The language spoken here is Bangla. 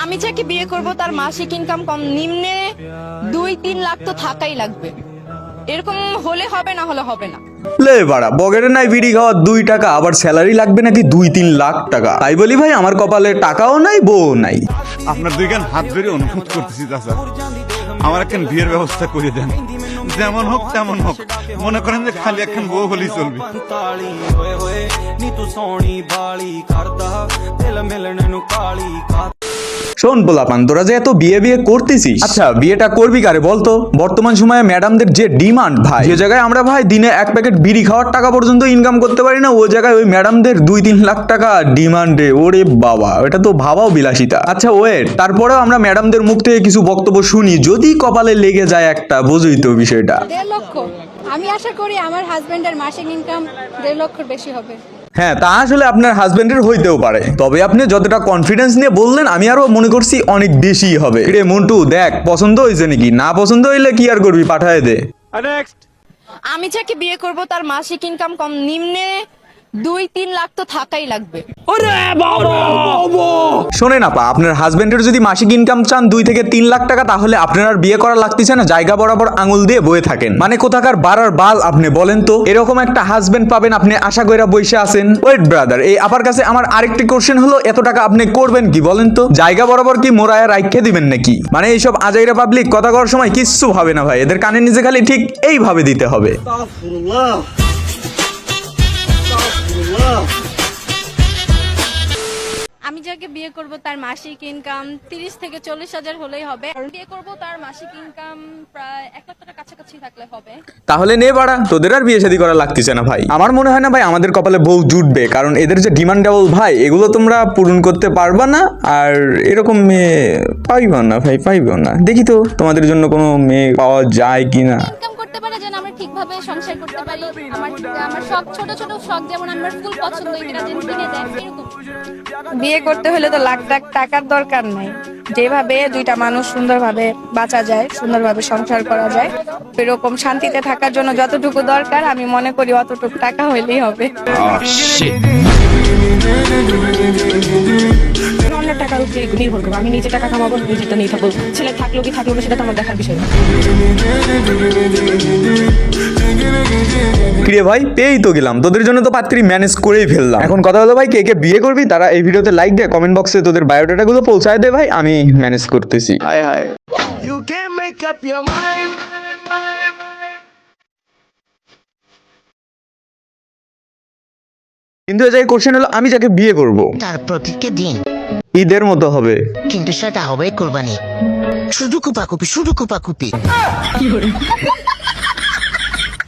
আমি যাকে বিয়ে করব তার মাসিক ইনকাম কম নিম্নে দুই তিন লাখ তো থাকাই লাগবে এরকম হলে হবে না হলে হবে না লে বাড়া বগেরে নাই বিড়ি খাওয়ার দুই টাকা আবার স্যালারি লাগবে নাকি দুই তিন লাখ টাকা তাই বলি ভাই আমার কপালে টাকাও নাই বউ নাই আপনার দুই গান হাত ধরে অনুরোধ করতেছি চাচা আমার একখান বিয়ের ব্যবস্থা করে দেন যেমন হোক তেমন হোক মনে করেন যে খালি একখান বউ হলেই চলবে ਤਾਲੀ ਹੋਏ ਹੋਏ ਨੀ ਤੂੰ ਸੋਹਣੀ ਬਾਲੀ ਕਰਦਾ ਦਿਲ ਮਿਲਣ ਨੂੰ ਕਾਲੀ ਕਾ শোন পোলাপান তোরা যে এত বিয়ে বিয়ে করতেছিস? আচ্ছা বিয়েটা করবি কারে বলতো বর্তমান সময়ে ম্যাডামদের যে ডিমান্ড ভাই যে জায়গায় আমরা ভাই দিনে এক প্যাকেট বিড়ি খাওয়ার টাকা পর্যন্ত ইনকাম করতে পারি না ওই জায়গায় ওই ম্যাডামদের দুই তিন লাখ টাকা ডিমান্ডে ওরে বাবা এটা তো ভাবাও বিলাসিতা। আচ্ছা ওয়েট তারপরেও আমরা ম্যাডামদের মুখ থেকে কিছু বক্তব্য শুনি যদি কপালে লেগে যায় একটা বুঝই তো বিষয়টা। দেড় লক্ষ। আমি আশা করি আমার হাজবেন্ডের মাসিক ইনকাম দেড় লক্ষর বেশি হবে। হ্যাঁ তা আসলে আপনার হাজবেন্ডের হইতেও পারে। তবে আপনি যতটা কনফিডেন্স নিয়ে বললেন আমি আরও মনে করছি অনেক বেশি হবে। রে মন্টু দেখ পছন্দ হয়েছে নাকি? না পছন্দ হইলে কি আর করবি? পাঠায় দে। আমি যাকে বিয়ে করব তার মাসিক ইনকাম কম নিম্নে দুই তিন লাখ তো থাকাই লাগবে। শোনেন আপা আপনার হাজবেন্ডের যদি মাসিক ইনকাম চান দুই থেকে তিন লাখ টাকা তাহলে আপনার আর বিয়ে করা লাগতেছে না জায়গা বরাবর আঙুল দিয়ে বয়ে থাকেন। মানে কোথাকার বাড়ার বাল আপনি বলেন তো? এরকম একটা হাজবেন্ড পাবেন আপনি আশা কইরা বসে আছেন। ওয়েট ব্রাদার এই আপার কাছে আমার আরেকটি কোশ্চেন হলো এত টাকা আপনি করবেন কি বলেন তো? জায়গা বরাবর কি মোরায়া রাইখে দিবেন নাকি? মানে এইসব আজাইরা পাবলিক কথা করার সময় কিচ্ছু ভাবে না ভাই এদের কানে নিজে খালি ঠিক এইভাবে দিতে হবে। যাকে বিয়ে করব তার মাসিক ইনকাম তিরিশ থেকে চল্লিশ হাজার হলেই হবে। বিয়ে করব তার মাসিক ইনকাম প্রায় এক লাখ টাকার কাছাকাছি থাকলে হবে। তাহলে নে বাড়া তোদের আর বিয়ে শাদী করা লাগতেছে না ভাই। আমার মনে হয় না ভাই আমাদের কপালে বউ জুটবে কারণ এদের যে ডিমান্ড ডাবল ভাই এগুলো তোমরা পূরণ করতে পারবা না আর এরকম মেয়ে পাইবা না ভাই পাইবা না। দেখি তো তোমাদের জন্য কোনো মেয়ে পাওয়া যায় কি না ঠিকভাবে সংসার করতে পারি। আমার আমার শখ ছোট ছোট শখ যেমন আমার ফুল পছন্দ এগুলো যেন কিনে দেয় এরকম। বিয়ে করতে হলে তো লাখ লাখ টাকার দরকার নাই। যেভাবে দুইটা মানুষ সুন্দরভাবে বাঁচা যায়, সুন্দরভাবে সংসার করা যায় এরকম শান্তিতে থাকার জন্য যতটুকু দরকার, আমি মনে করি অতটুকু টাকা হইলেই হবে। অন্যের টাকার উপরে নির্ভর করব আমি নিজে টাকা কামাবো নিজেটা নিয়ে থাকব। ছেলে থাকল কি থাকল সেটা তো আমার দেখার বিষয় কিরে ভাই পেয়েই তো গেলাম। তোদের জন্য তো পাত্রী ম্যানেজ করেই ফেললাম। এখন কথা হলো ভাই কে কে বিয়ে করবি তারা এই ভিডিওতে লাইক দে কমেন্ট বক্সে তোদের বায়োডাটা গুলো পৌঁছায় দে ভাই আমি ম্যানেজ করতেছি। কিন্তু এই কোশ্চেন হলো আমি যাকে বিয়ে করব। তার প্রতীককে দিন। ঈদের মতো হবে। কিন্তু সেটা হবে কোরবানি। শুধু কুপাকুপি শুধু কুপাকুপি।